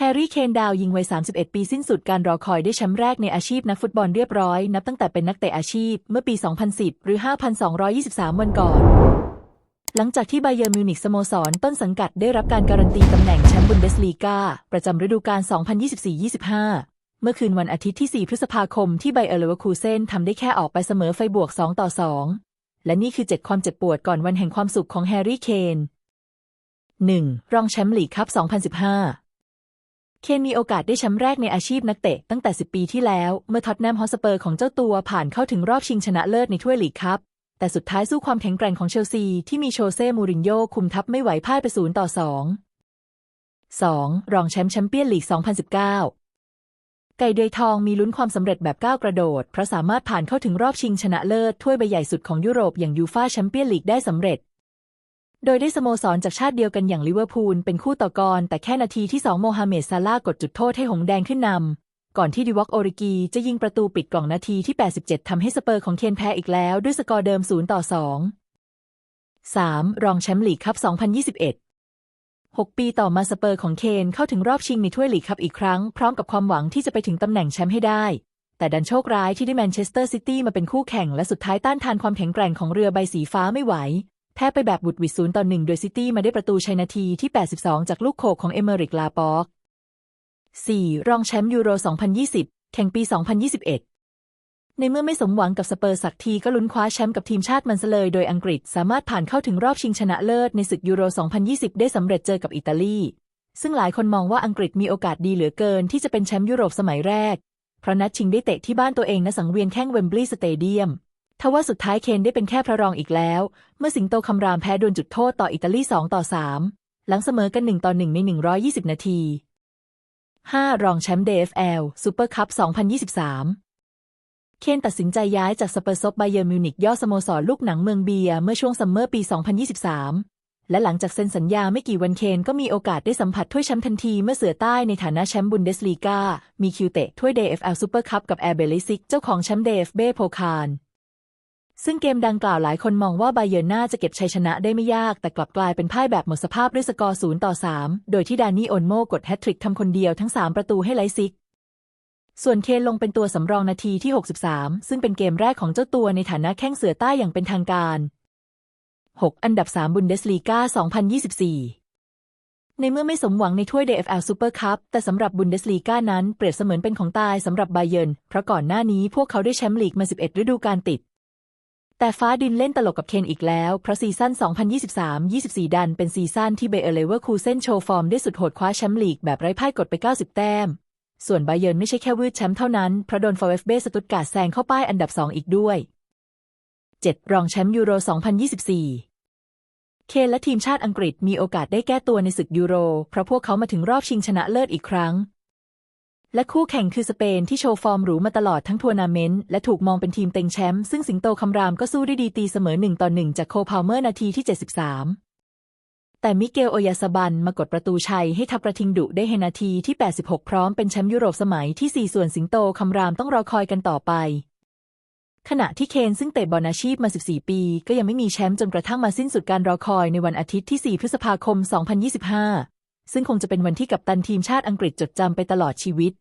แฮร์รี่เคนดาวยิงวัย 31 ปีสิ้นสุดการรอคอยได้แชมป์แรกในอาชีพนักฟุตบอลเรียบร้อย นับตั้งแต่เป็นนักเตะอาชีพเมื่อปี 2010 หรือ 5,223 วันก่อน หลังจากที่ไบเยอร์มิวนิกสโมสรต้นสังกัดได้รับการการันตีตำแหน่งแชมป์บุนเดสลีกาประจำฤดูกาล 2024-25 เมื่อคืนวันอาทิตย์ที่ 4 พฤษภาคมที่ไบเออร์เลเวอร์คูเซนทำได้แค่ออกไปเสมอไฟบวก 2 ต่อ 2 และนี่คือ7ความเจ็บปวดก่อนวันแห่งความสุขของแฮร์รี่เคน 1. รองแชมป์ลีกคัพ 2015 เคนมีโอกาสได้แชมป์แรกในอาชีพนักเตะตั้งแต่ 10 ปีที่แล้ว เมื่อท็อตแนมฮอสเปอร์ของเจ้าตัวผ่านเข้าถึงรอบชิงชนะเลิศในถ้วยลีกคัพแต่สุดท้ายสู้ความแข็งแกร่งของเชลซี ที่มีโชเซ่มูรินโญ่คุมทัพไม่ไหวพ่ายไป0ต่อ2 2. รองแชมป์แชมเปี้ยนลีก 2019 ไก่เดือยทองมีลุ้นความสำเร็จแบบก้าวกระโดด เพราะสามารถผ่านเข้าถึงรอบชิงชนะเลิศถ้วยใบใหญ่สุดของยุโรปอย่างยูฟ่าแชมเปี้ยนลีกได้สำเร็จ โดยได้สโมสรจากชาติเดียวกันอย่างลิเวอร์พูลเป็นคู่ต่อกร แต่แค่นาทีที่ 2 โมฮัมเหม็ดซาลากดจุดโทษให้หงแดงขึ้นนำ ก่อนที่ดิวอกโอริกีจะยิงประตูปิดกล่องนาทีที่ 87 ทำให้สเปอร์ของเคนแพ้อีกแล้ว ด้วยสกอร์เดิม 0 ต่อ 2 3. รองแชมป์ลีกคัพ 2021 6 ปีต่อมาสเปอร์ของเคนเข้าถึงรอบชิงในถ้วยลีกคัพอีกครั้ง พร้อมกับความหวังที่จะไปถึงตำแหน่งแชมป์ให้ได้ แต่ดันโชคร้ายที่ได้แมนเชสเตอร์ซิตี้มาเป็นคู่แข่งและสุดท้ายต้านทานความแข็งแกร่งของเรือใบสีฟ้าไม่ไหว แพ้ไปแบบบุดวิดศูนย์ต่อหนึ่งโดยซิตี้มาได้ประตูชัยนาทีที่ 82 จากลูกโขกของเอเมริกลาปอก 4. รองแชมป์ยูโร 2020 แข่งปี 2021 ในเมื่อไม่สมหวังกับสเปอร์สักทีก็ลุ้นคว้าแชมป์กับทีมชาติมันซะเลยโดยอังกฤษสามารถผ่านเข้าถึงรอบชิงชนะเลิศในศึกยูโร 2020 ได้สำเร็จเจอกับอิตาลี ซึ่งหลายคนมองว่าอังกฤษมีโอกาสดีเหลือเกินที่จะเป็นแชมป์ยุโรปสมัยแรก เพราะนัดชิงได้เตะที่บ้านตัวเองณสังเวียนแข้งเวมบลีย์สเตเดียม ทว่าสุดท้ายเคนได้เป็นแค่พระรองอีกแล้ว เมื่อสิงโตคำรามแพ้ดวลจุดโทษต่ออิตาลี 2 ต่อ 3 หลังเสมอกัน 1 ต่อ 1 ใน 120 นาที 5. รองแชมป์ DFL ซูเปอร์คัพ 2023 เคนตัดสินใจย้ายจากสเปอร์ซบไบเยอร์มิวนิกย่อสโมสรลูกหนังเมืองเบียเมื่อช่วงซัมเมอร์ปี 2023 และหลังจากเซ็นสัญญาไม่กี่วันเคนก็มีโอกาสได้สัมผัสถ้วยแชมป์ทันทีเมื่อเสือใต้ในฐานะแชมป์บุนเดสลีกามีคิวเตะถ้วย DFL ซูเปอร์คัพกับแอร์เบลิซิกเจ้าของแชมป์ DFB โพคาล ซึ่งเกมดังกล่าวหลายคนมองว่าไบเยอร์น่าจะเก็บชัยชนะได้ไม่ยาก แต่กลับกลายเป็นพ่ายแบบหมดสภาพด้วยสกอร์0ต่อ 3 โดยที่ดานี่โอนโมกดแฮตทริกทำคนเดียวทั้ง 3 ประตูให้ไลซิก ส่วนเคนลงเป็นตัวสำรองนาทีที่ 63 ซึ่งเป็นเกมแรกของเจ้าตัวในฐานะแข้งเสือใต้อย่างเป็นทางการ 6 อันดับ 3 บุนเดสลีกา2024ในเมื่อไม่สมหวังในถ้วย DFL Super Cup แต่สำหรับบุนเดสลีกานั้นเปรียบเสมือนเป็นของตายสำหรับไบเยิร์นเพราะก่อนหน้านี้พวกเขาได้แชมป์ลีกมา 11 ฤดูกาลติด แต่ฟ้าดินเล่นตลกกับเคนอีกแล้ว เพราะซีซั่น 2023-24 ดันเป็นซีซั่นที่เบเอเลเวอร์คูเซนโชว์ฟอร์มได้สุดโหดคว้าแชมป์ลีกแบบไร้พ่ายกดไป 90 แต้ม ส่วนไบเยิร์นไม่ใช่แค่วืดแชมป์เท่านั้น เพราะโดนฟอเอฟเบสตุตการ์ดแซงเข้าป้ายอันดับ 2 อีกด้วย 7. รองแชมป์ยูโร 2024 เคนและทีมชาติอังกฤษมีโอกาสได้แก้ตัวในศึกยูโร เพราะพวกเขามาถึงรอบชิงชนะเลิศอีกครั้ง และคู่แข่งคือสเปนที่โชว์ฟอร์มหรูมาตลอดทั้งทัวร์นาเมนต์และถูกมองเป็นทีมเต็งแชมป์ซึ่งสิงโตคำรามก็สู้ได้ดีตีเสมอ1ต่อ1จากโคพาวเมอร์นาทีที่ 73 แต่มิเกลโอยาสบันมากดประตูชัยให้ทัพกระทิงดุได้เฮนาทีที่ 86 พร้อมเป็นแชมป์ยุโรปสมัยที่ 4 ส่วนสิงโตคำรามต้องรอคอยกันต่อไป ขณะที่เคนซึ่งเตะบอลอาชีพมา 14 ปี ก็ยังไม่มีแชมป์จนกระทั่งมาสิ้นสุดการรอคอยในวันอาทิตย์ที่ 4 พฤษภาคม 2025 ซึ่งคงจะเป็นวันที่กัปตันทีมชาติอังกฤษจดจำไปตลอดชีวิต